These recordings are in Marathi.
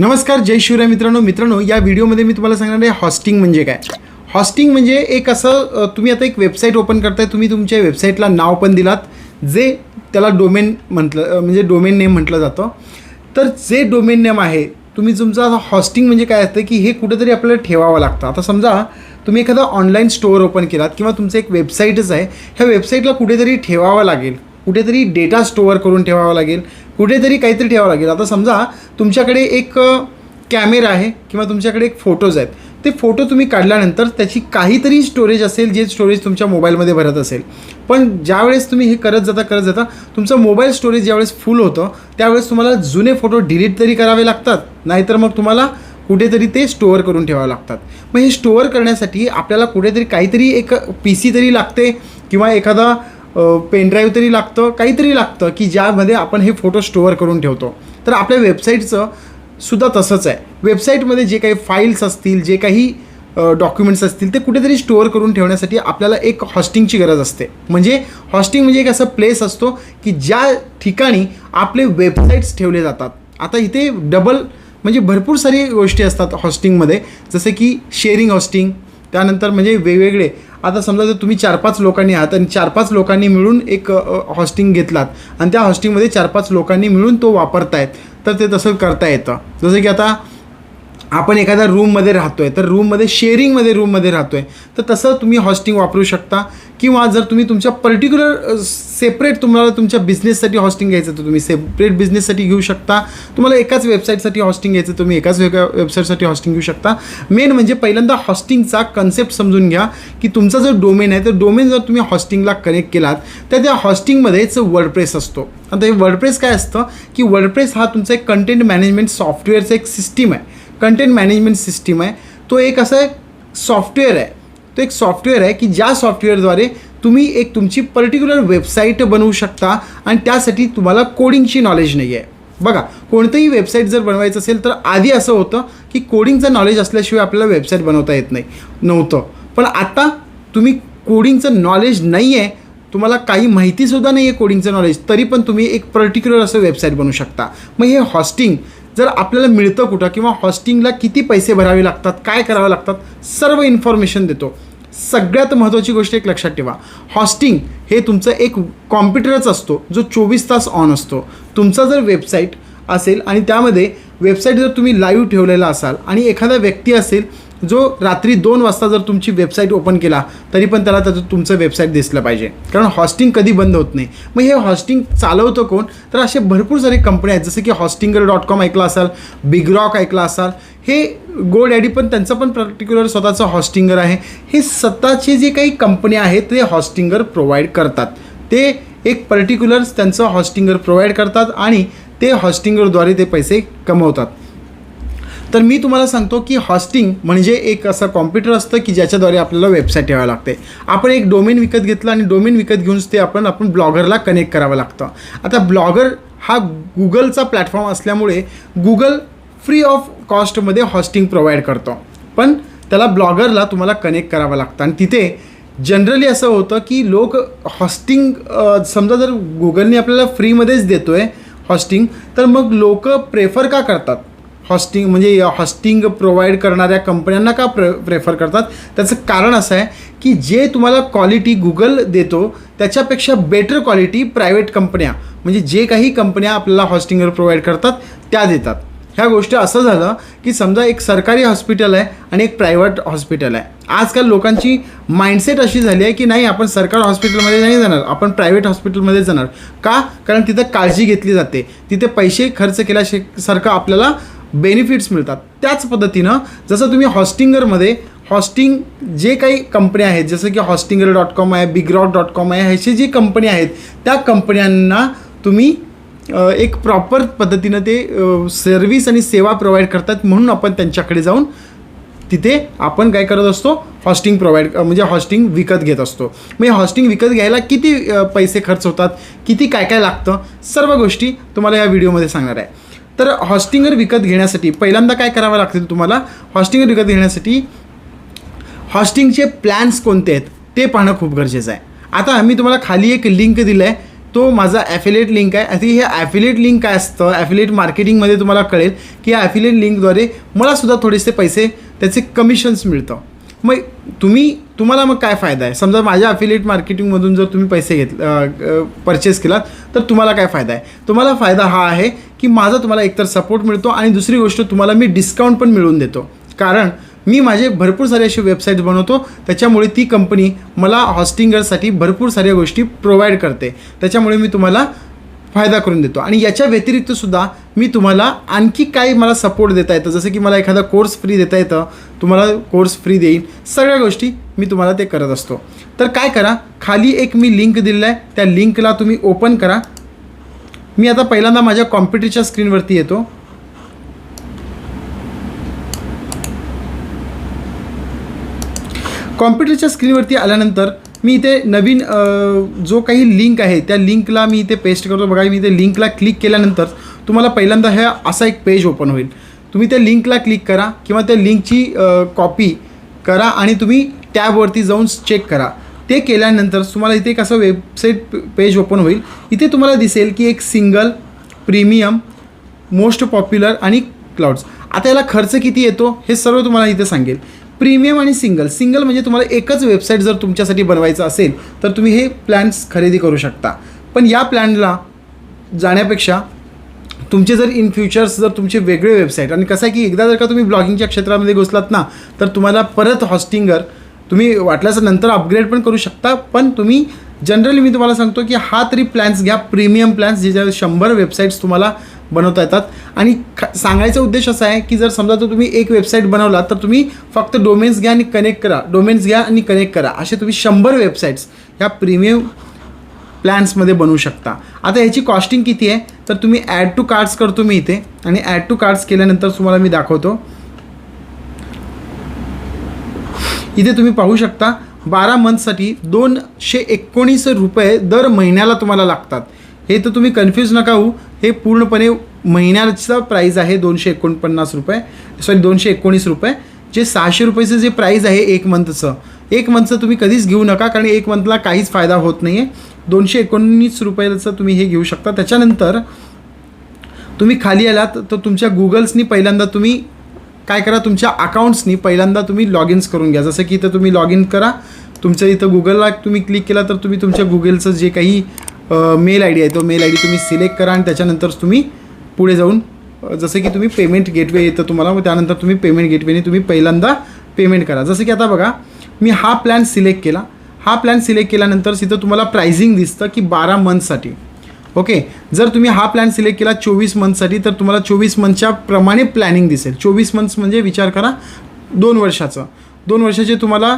नमस्कार जय शिवराय मित्रांनो. मित्रांनो या व्हिडिओमध्ये मी तुम्हाला सांगणार आहे हॉस्टिंग म्हणजे काय? हॉस्टिंग म्हणजे एक असं तुम्ही आता एक वेबसाईट ओपन करताय तुम्ही तुमच्या वेबसाईटला नाव पण दिलात जे त्याला डोमेन म्हटलं म्हणजे डोमेन नेम म्हटलं जातं. तर जे डोमेन नेम आहे तुम्ही तुमचा हॉस्टिंग म्हणजे काय असतं की हे कुठेतरी आपल्याला ठेवावं लागतं. आता समजा तुम्ही एखादा ऑनलाईन स्टोअर ओपन केलात किंवा तुमचं एक वेबसाईटच आहे ह्या वेबसाईटला कुठेतरी ठेवावं लागेल. कुठेतरी डेटा स्टोअर करून ठेवावा लागेल. कुठेतरी काहीतरी ठेवावं लागेल. आता समजा तुमच्याकडे एक कॅमेरा आहे किंवा तुमच्याकडे एक फोटोज आहेत. ते फोटो तुम्ही काढल्यानंतर त्याची काहीतरी स्टोरेज असेल जे स्टोरेज तुमच्या मोबाईलमध्ये भरत असेल. पण ज्यावेळेस तुम्ही हे करत जाता करत जाता तुमचं मोबाईल स्टोरेज ज्यावेळेस फुल होतं त्यावेळेस तुम्हाला जुने फोटो डिलीट तरी करावे लागतात. नाहीतर मग तुम्हाला कुठेतरी ते स्टोअर करून ठेवावं लागतात. मग हे स्टोअर करण्यासाठी आपल्याला कुठेतरी काहीतरी एक पी सी तरी लागते किंवा एखादा पेनड्राईव्ह तरी लागतं काहीतरी लागतं की ज्यामध्ये आपण हे फोटो स्टोअर करून ठेवतो. तर आपल्या वेबसाईटचं सुद्धा तसंच आहे. वेबसाईटमध्ये जे काही फाईल्स असतील जे काही डॉक्युमेंट्स असतील ते कुठेतरी स्टोअर करून ठेवण्यासाठी आपल्याला एक हॉस्टिंगची गरज असते. म्हणजे हॉस्टिंग म्हणजे एक असा प्लेस असतो की ज्या ठिकाणी आपले वेबसाईट्स ठेवले जातात. आता इथे डबल म्हणजे भरपूर सारी गोष्टी असतात हॉस्टिंगमध्ये जसे की शेअरिंग हॉस्टिंग त्यानंतर म्हणजे वेगवेगळे. आता समजा जर तुम्ही चार पाच लोकांनी आहात आणि चार पाच लोकांनी मिळून एक हॉस्टिंग घेतलात आणि त्या हॉस्टिंगमध्ये चार पाच लोकांनी मिळून तो वापरतायत तर ते तसं करता येतं. जसं की आता आपण एखाद्या रूममध्ये राहतो आहे तर रूममध्ये शेअरिंगमध्ये रूममध्ये राहतो आहे तर तसं तुम्ही हॉस्टिंग वापरू शकता. किंवा जर तुम्ही तुमच्या पर्टिक्युलर सेपरेट तुम्हाला तुमच्या बिझनेससाठी हॉस्टिंग घ्यायचं तर तुम्ही सेपरेट बिझनेससाठी घेऊ शकता. तुम्हाला एकाच वेबसाईटसाठी हॉस्टिंग घ्यायचं तुम्ही एकाच वेगळ्या वेबसाईटसाठी हॉस्टिंग घेऊ शकता. मेन म्हणजे पहिल्यांदा हॉस्टिंगचा कन्सेप्ट समजून घ्या की तुमचा जो डोमेन आहे तर डोमेन जर तुम्ही हॉस्टिंगला कनेक्ट केलात तर त्या हॉस्टिंगमध्येच वर्डप्रेस असतो. आता हे वर्डप्रेस काय असतं? की वर्डप्रेस हा तुमचा एक कंटेंट मॅनेजमेंट सॉफ्टवेअरचा एक सिस्टीम आहे. कंटेंट मॅनेजमेंट सिस्टीम आहे. तो एक असा एक सॉफ्टवेअर आहे. तो एक सॉफ्टवेअर आहे की ज्या सॉफ्टवेअरद्वारे तुम्ही एक तुमची पर्टिक्युलर वेबसाईट बनवू शकता आणि त्यासाठी तुम्हाला कोडिंगची नॉलेज नाही आहे बघा कोणतंही वेबसाईट जर बनवायचं असेल तर आधी असं होतं की कोडिंगचं नॉलेज असल्याशिवाय आपल्याला वेबसाईट बनवता येत नाही नव्हतं. पण आता तुम्ही कोडिंगचं नॉलेज नाही आहे तुम्हाला काही माहितीसुद्धा नाही आहे कोडिंगचं नॉलेज तरी पण तुम्ही एक पर्टिक्युलर असं वेबसाईट बनवू शकता. मग हे हॉस्टिंग जर आपल्याला मिळतं कुठं किंवा हॉस्टिंगला किती पैसे भरावे लागतात काय करावे लागतात सर्व इन्फॉर्मेशन देतो. सगळ्यात महत्त्वाची गोष्ट एक लक्षात ठेवा. हॉस्टिंग हे तुमचं एक कॉम्प्युटरच असतो जो चोवीस तास ऑन असतो. तुमचा जर वेबसाईट असेल आणि त्यामध्ये वेबसाईट जर तुम्ही लाईव्ह ठेवलेला असाल आणि एखादा व्यक्ती असेल जो रात्री दोन वाजता जर तुमची वेबसाईट ओपन केला तरी पण त्याला त्याचं तुमचं वेबसाईट दिसलं पाहिजे. कारण हॉस्टिंग कधी बंद होत नाही. मग हे हॉस्टिंग चालवतं कोण? तर असे भरपूर सारे कंपन्या आहेत जसं की हॉस्टिंगर डॉट कॉम ऐकला असाल बिग रॉक ऐकला असाल हे गोड ॲडी पण त्यांचं पण पर्टिक्युलर स्वतःचं हॉस्टिंगर आहे. हे स्वतःचे जे काही कंपन्या आहेत ते हॉस्टिंगर प्रोव्हाइड करतात. ते एक पर्टिक्युलर त्यांचं हॉस्टिंगर प्रोव्हाइड करतात आणि ते हॉस्टिंगरद्वारे ते पैसे कमवतात. तर मी तुम्हाला सांगतो की हॉस्टिंग म्हणजे एक असं कॉम्प्युटर असतं की ज्याच्याद्वारे आपल्याला वेबसाईट ठेवावं लागते. आपण एक डोमेन विकत घेतलं आणि डोमेन विकत घेऊनच ते आपण आपण ब्लॉगरला कनेक्ट करावं लागतं. आता ब्लॉगर हा गुगलचा प्लॅटफॉर्म असल्यामुळे गुगल फ्री ऑफ कॉस्टमध्ये हॉस्टिंग प्रोव्हाइड करतो. पण त्याला ब्लॉगरला तुम्हाला कनेक्ट करावं लागतं. आणि तिथे जनरली असं होतं की लोक हॉस्टिंग समजा जर गुगलने आपल्याला फ्रीमध्येच देतो आहे हॉस्टिंग तर मग लोक प्रेफर का करतात? हॉस्टिंग म्हणजे हॉस्टिंग प्रोव्हाइड करणाऱ्या कंपन्यांना का प्र प्रेफर करतात? त्याचं कारण असं आहे की जे तुम्हाला क्वालिटी गुगल देतो त्याच्यापेक्षा बेटर क्वालिटी प्रायव्हेट कंपन्या म्हणजे जे काही कंपन्या आपल्याला हॉस्टिंगवर प्रोव्हाइड करतात त्या देतात. ह्या गोष्टी असं झालं की समजा एक सरकारी हॉस्पिटल आहे आणि एक प्रायव्हेट हॉस्पिटल आहे. आजकाल लोकांची माइंडसेट अशी झाली आहे की नाही आपण सरकारी हॉस्पिटलमध्ये नाही जाणार आपण प्रायव्हेट हॉस्पिटलमध्ये जाणार. का? कारण तिथं काळजी घेतली जाते. तिथे पैसे खर्च केल्याशे सारखं आपल्याला बेनिफिट्स मिळतात. त्याच पद्धतीनं जसं तुम्ही हॉस्टिंगरमध्ये हॉस्टिंग जे काही कंपन्या आहेत जसं की हॉस्टिंगर डॉट कॉम आहे बिग्रॉट डॉट कॉम आहे ह्याची जी कंपनी आहेत त्या कंपन्यांना तुम्ही एक प्रॉपर पद्धतीनं ते सर्व्हिस आणि सेवा प्रोव्हाइड करतात म्हणून आपण त्यांच्याकडे जाऊन तिथे आपण काय करत असतो? हॉस्टिंग प्रोव्हाइड म्हणजे हॉस्टिंग विकत घेत असतो. मग हॉस्टिंग विकत घ्यायला किती पैसे खर्च होतात? किती काय काय लागतं? सर्व गोष्टी तुम्हाला या व्हिडिओमध्ये सांगणार आहे. तर हॉस्टिंगर विकत घेण्यासाठी पहिल्यांदा काय करावं लागतील तुम्हाला? हॉस्टिंगर विकत घेण्यासाठी हॉस्टिंगचे प्लॅन्स कोणते आहेत ते पाहणं खूप गरजेचं आहे. आता मी तुम्हाला खाली एक लिंक दिलं आहे तो माझा ॲफिलेट लिंक आहे. आता हे ॲफिलेट लिंक काय असतं? ॲफिलेट मार्केटिंगमध्ये तुम्हाला कळेल की या ॲफिलेट लिंकद्वारे मलासुद्धा थोडेसे पैसे त्याचे कमिशन्स मिळतं. मग तुम्ही तुम्हाला मग काय फायदा आहे? समजा माझ्या अफिलिएट मार्केटिंगमधून जर तुम्ही पैसे घेतला परचेस केलात तर तुम्हाला काय फायदा आहे? तुम्हाला फायदा हा आहे की माझा तुम्हाला एकतर सपोर्ट मिळतो आणि दुसरी गोष्ट तुम्हाला मी डिस्काउंट पण मिळवून देतो. कारण मी माझे भरपूर सारे असे वेबसाईट्स बनवतो त्याच्यामुळे ती कंपनी मला हॉस्टिंगरसाठी भरपूर साऱ्या गोष्टी प्रोव्हाइड करते. त्याच्यामुळे मी तुम्हाला फायदा करून देतो. आणि याच्या व्यतिरिक्तसुद्धा मी तुम्हाला आणखी काही मला सपोर्ट देता येतं. जसं की मला एखादा कोर्स फ्री देता येतं तुम्हाला कोर्स फ्री देईन सगळ्या गोष्टी मी तुम्हाला ते करत असतो. तर काय करा खाली एक मी लिंक दिलेला आहे त्या लिंकला तुम्ही ओपन करा. मी आता पहिल्यांदा माझ्या कॉम्प्युटरच्या स्क्रीनवरती येतो. कॉम्प्युटरच्या स्क्रीनवरती आल्यानंतर मी इथे नवीन जो काही लिंक आहे त्या लिंकला मी इथे पेस्ट करतो. बघा मी इथे लिंकला क्लिक केल्यानंतर तुम्हाला पहिल्यांदा ह्या असा एक पेज ओपन होईल. तुम्ही त्या लिंकला क्लिक करा किंवा त्या लिंकची कॉपी करा आणि तुम्ही टॅबवरती जाऊन चेक करा. ते केल्यानंतर तुम्हाला इथे एक असं वेबसाईट पेज ओपन होईल. इथे तुम्हाला दिसेल की एक सिंगल प्रीमियम मोस्ट पॉप्युलर आणि क्लाउड्स आता याला खर्च किती येतो हे सर्व तुम्हाला इथे सांगेल. प्रीमियम आणि सिंगल सिंगल म्हणजे तुम्हाला एकच वेबसाईट जर तुमच्यासाठी बनवायचं असेल तर तुम्ही हे प्लॅन्स खरेदी करू शकता. पण या प्लॅनला जाण्यापेक्षा तुमचे जर इन फ्युचर्स जर तुमचे वेगळे वेबसाईट आणि कसं आहे की एकदा जर का तुम्ही ब्लॉगिंगच्या क्षेत्रामध्ये घुसलात ना तर तुम्हाला परत हॉस्टिंगर तुम्ही वाटल्यास नंतर अपग्रेड पण करू शकता पण तुम्ही जनरली मी तुम्हाला सांगतो की हा तरी प्लॅन्स घ्या प्रीमियम प्लॅन्स ज्याच्या शंभर वेबसाईट्स तुम्हाला बनवता येतात. आणि ख- सांगायचा उद्देश असा आहे की जर समजा तर तुम्ही एक वेबसाईट बनवला तर तुम्ही फक्त डोमेन्स घ्या आणि कनेक्ट करा. डोमेन्स घ्या आणि कनेक्ट करा. असे तुम्ही शंभर वेबसाईट्स ह्या प्रीमियम प्लॅन्समध्ये बनवू शकता. आता ह्याची कॉस्टिंग किती आहे? तर तुम्ही ॲड टू कार्ड्स करतो मी इथे. आणि ॲड टू कार्ड्स केल्यानंतर तुम्हाला मी दाखवतो. इथे तुम्ही पाहू शकता बारा मंथसाठी दोनशे एकोणीस रुपये दर महिन्याला तुम्हाला लागतात. हे तर तुम्ही कन्फ्यूज नका होऊ. हे पूर्णपणे महिन्याचा प्राईज आहे दोनशे एकोणपन्नास रुपये. सॉरी दोनशे एकोणीस रुपये. जे सहाशे रुपयेचं जे प्राईज आहे एक मंथचं एक मंथचं तुम्ही कधीच घेऊ नका कारण एक मंथला काहीच फायदा होत नाही आहे दोनशे एकोणीस रुपयाचं तुम्ही हे घेऊ शकता. त्याच्यानंतर तुम्ही खाली आलात तर तुमच्या गुगल्सनी पहिल्यांदा तुम्ही काय करा तुमच्या अकाउंट्सनी पहिल्यांदा तुम्ही लॉग इन्स करून घ्या. जसं की इथं तुम्ही लॉग इन करा तुमच्या इथं गुगलला तुम्ही क्लिक केला तर तुम्ही तुमच्या गुगलचं जे काही मेल आय डी आहे तो मेल आय डी तुम्ही सिलेक्ट करा आणि त्याच्यानंतर तुम्ही पुढे जाऊन जसं की तुम्ही पेमेंट गेटवे येतं तुम्हाला मग त्यानंतर तुम्ही पेमेंट गेटवेने तुम्ही पहिल्यांदा पेमेंट करा. जसं की आता बघा मी हा प्लॅन सिलेक्ट केला. हा प्लॅन सिलेक्ट केल्यानंतर तिथं तुम्हाला प्रायझिंग दिसतं की बारा मंथसाठी ओके. जर तुम्ही हा प्लॅन सिलेक्ट केला चोवीस मंथसाठी तर तुम्हाला चोवीस मंथच्या प्रमाणे प्लॅनिंग दिसेल. चोवीस मंथ्स म्हणजे विचार करा दोन वर्षाचं. दोन वर्षाचे तुम्हाला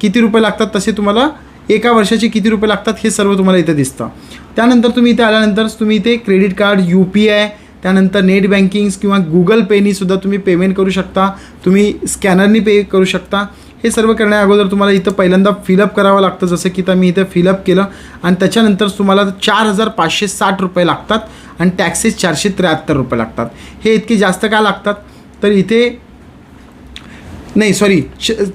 किती रुपये लागतात तसे तुम्हाला एका वर्षाचे किती रुपये लागतात हे सर्व तुम्हाला इथे दिसतं. त्यानंतर तुम्ही इथे आल्यानंतर तुम्ही इथे credit card U P I त्यानंतर नेट बँकिंग्स किंवा गुगल पेनीसुद्धा तुम्ही पेमेंट करू शकता. तुम्ही स्कॅनरनी पे करू शकता. हे सर्व करण्या अगोदर तुम्हाला इथं पहिल्यांदा फिलअप करावं लागतं जसं की तर मी इथं फिलअप केलं. आणि त्याच्यानंतर तुम्हाला चार हजार पाचशे साठ रुपये लागतात आणि टॅक्सेस चारशे त्र्याहत्तर रुपये लागतात. हे इतके जास्त का लागतात? तर इथे नाही सॉरी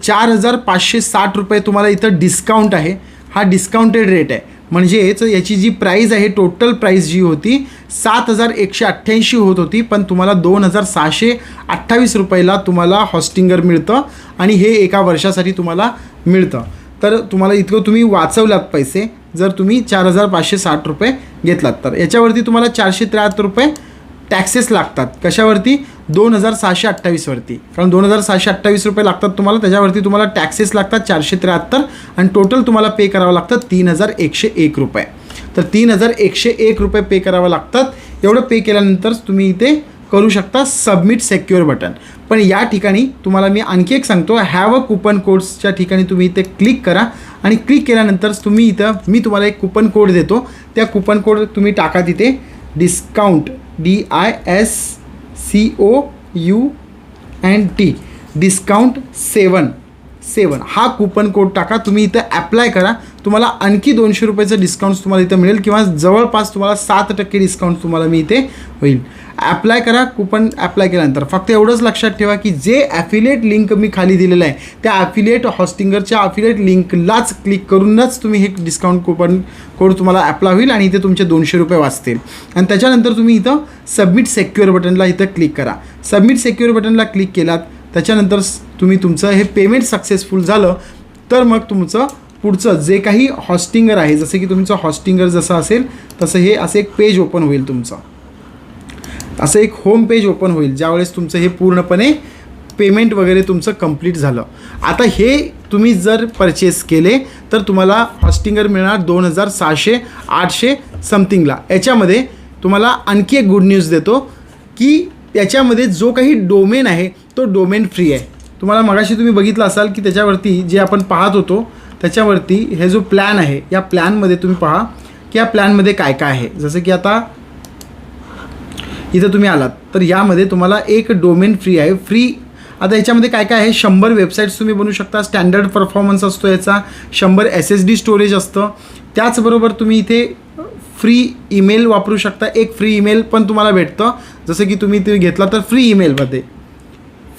चार हजार पाचशे साठ रुपये तुम्हाला इथं डिस्काउंट आहे. हा डिस्काउंटेड रेट आहे. म्हणजेच याची जी प्राईज आहे टोटल प्राईज जी होती सात हजार एकशे अठ्ठ्याऐंशी होत होती पण तुम्हाला दोन हजार सहाशे अठ्ठावीस रुपयाला तुम्हाला हॉस्टिंगर मिळतं आणि हे एका वर्षासाठी तुम्हाला मिळतं. तर तुम्हाला इतकं तुम्ही वाचवलात पैसे जर तुम्ही चार हजार पाचशे साठ रुपये घेतलात. तर याच्यावरती तुम्हाला चारशे त्र्याहत्तर रुपये टॅक्सेस लागतात. कशावरती? दोन हजार सहाशे अठ्ठावीसवरती कारण दोन हजार सहाशे अठ्ठावीस रुपये लागतात तुम्हाला त्याच्यावरती तुम्हाला टॅक्सेस लागतात चारशे त्र्याहत्तर आणि टोटल तुम्हाला पे करावं लागतं तीन हजार एकशे एक रुपये. तर तीन हजार एकशे एक रुपये पे करावं लागतात. एवढं पे केल्यानंतर तुम्ही इथे करू शकता सबमिट सेक्युअर बटन पण या ठिकाणी तुम्हाला मी आणखी एक सांगतो हॅव अ कुपन कोड्सच्या ठिकाणी तुम्ही इथे क्लिक करा आणि क्लिक केल्यानंतर तुम्ही इथं मी तुम्हाला एक कुपन कोड देतो. त्या कुपन कोड तुम्ही टाका तिथे discount D I S C O U and T discount seven seven हा कुपन कोड टाका. तुम्ही इथं ॲप्लाय करा. तुम्हाला आणखी दोनशे रुपयाचं डिस्काउंट तुम्हाला इथं मिळेल किंवा जवळपास तुम्हाला सात टक्के डिस्काउंट तुम्हाला मी इथे होईल. ॲप्लाय करा कुपन ॲप्लाय केल्यानंतर. फक्त एवढंच लक्षात ठेवा की जे ॲफिलिएट लिंक मी खाली दिलेलं आहे त्या ॲफिलिएट हॉस्टिंगरच्या ॲफिलिएट लिंकलाच क्लिक करूनच तुम्ही हे डिस्काउंट कुपन कोड तुम्हाला ॲप्लाय होईल आणि इथे तुमचे दोनशे रुपये वाचतील. आणि त्याच्यानंतर तुम्ही इथं सबमिट सेक्युअर बटनला इथं क्लिक करा. सबमिट सेक्युअर बटनला क्लिक केलात त्याच्यानंतर तुम्ही तुमचं हे पेमेंट सक्सेसफुल झालं तर मग तुमचं पुढचं जे काही हॉस्टिंगर आहे जसं की तुमचं हॉस्टिंगर जसं असेल तसं हे असं एक पेज ओपन होईल तुमचं. असं एक होम पेज ओपन होईल ज्यावेळेस तुमचं हे पूर्णपणे पेमेंट वगैरे तुमचं कंप्लीट झालं. आता हे तुम्ही जर परचेस केले तर तुम्हाला हॉस्टिंगर मिळणार दोन हजार सहाशे आठशे समथिंगला याच्यामध्ये तुम्हाला आणखी एक गुड न्यूज देतो की याच्यामध्ये जो काही डोमेन आहे तो डोमेन फ्री आहे. तुम्हाला मगाशी तुम्ही बघितलं असाल की त्याच्यावरती जे आपण पाहत होतो त्याच्यावरती हे जो प्लॅन आहे या प्लॅनमध्ये तुम्ही पहा की या प्लॅनमध्ये काय काय आहे. जसं की आता इथं तुम्ही आलात. तर यामध्ये तुम्हाला एक डोमेन फ्री आहे. फ्री आता याच्यामध्ये काय काय आहे? शंभर वेबसाईट्स तुम्ही बनवू शकता. स्टँडर्ड परफॉर्मन्स असतो याचा. शंभर एस एस डी स्टोरेज असतं. त्याचबरोबर तुम्ही इथे फ्री ईमेल वापरू शकता. एक फ्री ईमेल पण तुम्हाला भेटतं. जसं की तुम्ही ते घेतला तर फ्री ईमेलमध्ये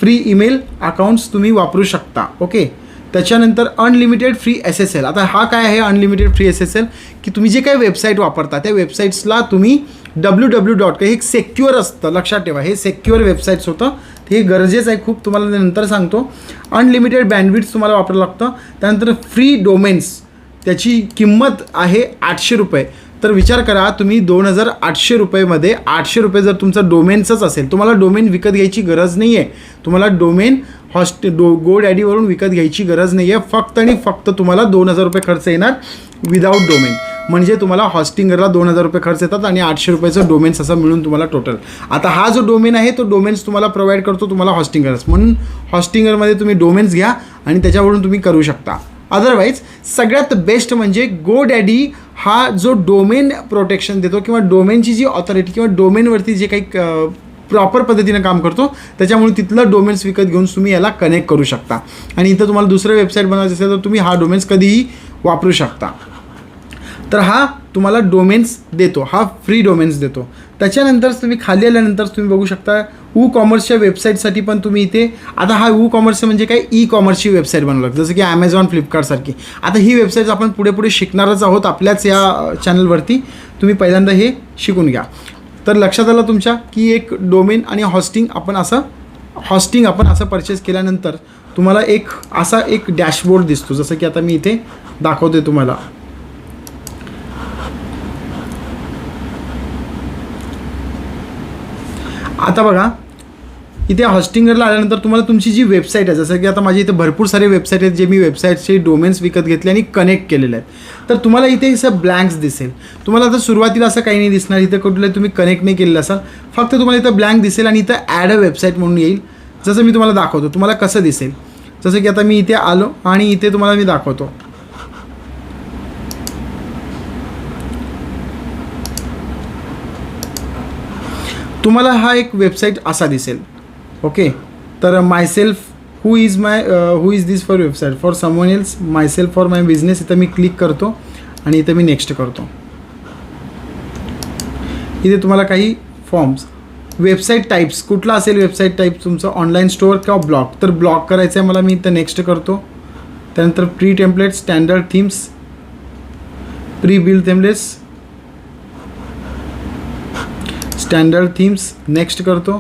फ्री ईमेल अकाउंट्स तुम्ही वापरू शकता. ओके त्याच्यानंतर unlimited free S S L आता हा काय आहे? Unlimited free S S L की तुम्ही जे काही वेबसाईट वापरता त्या वेबसाईट्सला तुम्ही डब्ल्यू डब्ल्यू डॉट हे एक सेक्युअर असतं. लक्षात ठेवा हे सेक्युअर वेबसाईट्स होतं. हे गरजेचं आहे खूप तुम्हाला नंतर सांगतो. अनलिमिटेड बँडविड्स तुम्हाला वापरावं लागतं. त्यानंतर फ्री डोमेन्स त्याची किंमत आहे आठशे रुपये. तर विचार करा तुम्ही दोन हजार आठशे रुपयेमध्ये आठशे रुपये जर तुमचं डोमेनचंच असेल तुम्हाला डोमेन विकत घ्यायची गरज नाही आहे तुम्हाला डोमेन हॉस्ट डो गो डॅडीवरून विकत घ्यायची गरज नाही आहे फक्त आणि फक्त तुम्हाला दोन हजार रुपये खर्च येणार विदाऊट डोमेन म्हणजे तुम्हाला हॉस्टिंगरला दोन हजार रुपये खर्च येतात आणि आठशे रुपयाचं डोमेन्स असं मिळून तुम्हाला टोटल आता हा जो डोमेन आहे तो डोमेन्स तुम्हाला प्रोव्हाइड करतो तुम्हाला हॉस्टिंगरच म्हणून हॉस्टिंगरमध्ये तुम्ही डोमेन्स घ्या आणि त्याच्यावरून तुम्ही करू शकता. अदरवाईज सगळ्यात बेस्ट म्हणजे गो डॅडी हा जो डोमेन प्रोटेक्शन देतो किंवा डोमेनची जी ऑथॉरिटी किंवा डोमेनवरती जे काही प्रॉपर पद्धतीनं काम करतो त्याच्यामुळे तिथलं डोमेन्स विकत घेऊन तुम्ही याला कनेक्ट करू शकता. आणि इथं तुम्हाला दुसरं वेबसाईट बनवायचं असेल तर तुम्ही हा डोमेन्स कधीही वापरू शकता. तर हा तुम्हाला डोमेन्स देतो हा फ्री डोमेन्स देतो. त्याच्यानंतर तुम्ही खाली आल्यानंतर तुम्ही बघू शकता ऊ कॉमर्सच्या वेबसाईटसाठी पण तुम्ही इथे आता हा ऊ कॉमर्स म्हणजे काय? ई कॉमर्सची वेबसाईट बनवलं जसं की ॲमेझॉन फ्लिपकार्टसारखी आता ही वेबसाईट आपण पुढे पुढे शिकणारच आहोत आपल्याच या चॅनलवरती तुम्ही पहिल्यांदा हे शिकून घ्या. तर लक्षात आलं तुमच्या की एक डोमेन आणि हॉस्टिंग आपण असं हॉस्टिंग आपण असं परचेस केल्यानंतर तुम्हाला एक असा एक डॅशबोर्ड दिसतो. जसं की आता मी इथे दाखवते तुम्हाला. आता बघा इथे हॉस्टिंगरला आल्यानंतर तुम्हाला तुमची जी वेबसाईट आहे जसं की आता माझी इथे भरपूर सारे वेबसाईट आहेत जे मी वेबसाईटचे डोमेन्स विकत घेतले आणि कनेक्ट केलेले आहेत. तर तुम्हाला इथे असं ब्लँक्स दिसेल. तुम्हाला आता सुरुवातीला असं काही नाही दिसणार इथं कुठलं तुम्ही कनेक्ट नाही केलेलं असाल. फक्त तुम्हाला इथं ब्लँक दिसेल आणि इथं ॲड अ वेबसाईट म्हणून येईल. जसं मी तुम्हाला दाखवतो तुम्हाला कसं दिसेल. जसं की आता मी इथे आलो आणि इथे तुम्हाला मी दाखवतो. तुम्हाला हा एक वेबसाईट असा दिसेल. ओके तर myself who is my who is this for website for someone else myself for my business इथं मी क्लिक करतो आणि इथं मी नेक्स्ट करतो. इथे तुम्हाला काही फॉर्म्स वेबसाईट टाईप्स कुठला असेल वेबसाईट टाईप तुमचं ऑनलाईन स्टोअर किंवा ब्लॉग तर ब्लॉग करायचं आहे मला मी इथं नेक्स्ट करतो. त्यानंतर pre template standard themes pre built templates standard themes next करतो.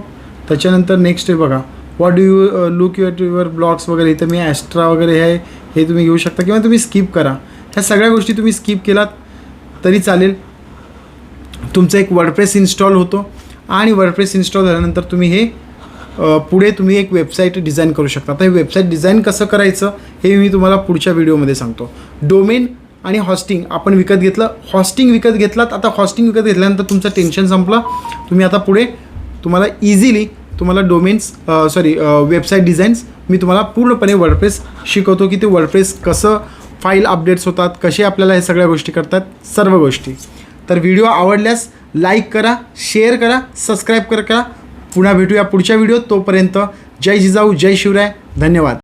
त्याच्यानंतर नेक्स्ट आहे बघा. What do you look your your blogs वगैरे. इथं मी ॲस्ट्रा वगैरे आहे हे तुम्ही घेऊ शकता किंवा तुम्ही स्किप करा. ह्या सगळ्या गोष्टी तुम्ही स्किप केलात तरी चालेल. तुमचं एक वर्डप्रेस इन्स्टॉल होतो आणि वर्डप्रेस इन्स्टॉल झाल्यानंतर तुम्ही हे पुढे तुम्ही एक वेबसाईट डिझाईन करू शकता. आता हे वेबसाईट डिझाईन कसं करायचं हे मी तुम्हाला पुढच्या व्हिडिओमध्ये सांगतो. डोमेन आणि हॉस्टिंग आपण विकत घेतलं हॉस्टिंग विकत घेतलात आता हॉस्टिंग विकत घेतल्यानंतर तुमचं टेन्शन संपलं. तुम्ही आता पुढे तुम्हाला इझिली तुम्हाला डोमेन्स सॉरी वेबसाईट डिझाईन्स मी तुम्हाला पूर्णपणे वर्डप्रेस शिकवतो की ते वर्डप्रेस कसं फाईल अपडेट्स होतात कसे आपल्याला हे सगळ्या गोष्टी करतात सर्व गोष्टी. तर व्हिडिओ आवडल्यास लाईक करा शेअर करा सबस्क्राईब करा करा. पुन्हा भेटूया पुढच्या व्हिडिओत तोपर्यंत. जय जिजाऊ जय शिवराय. धन्यवाद.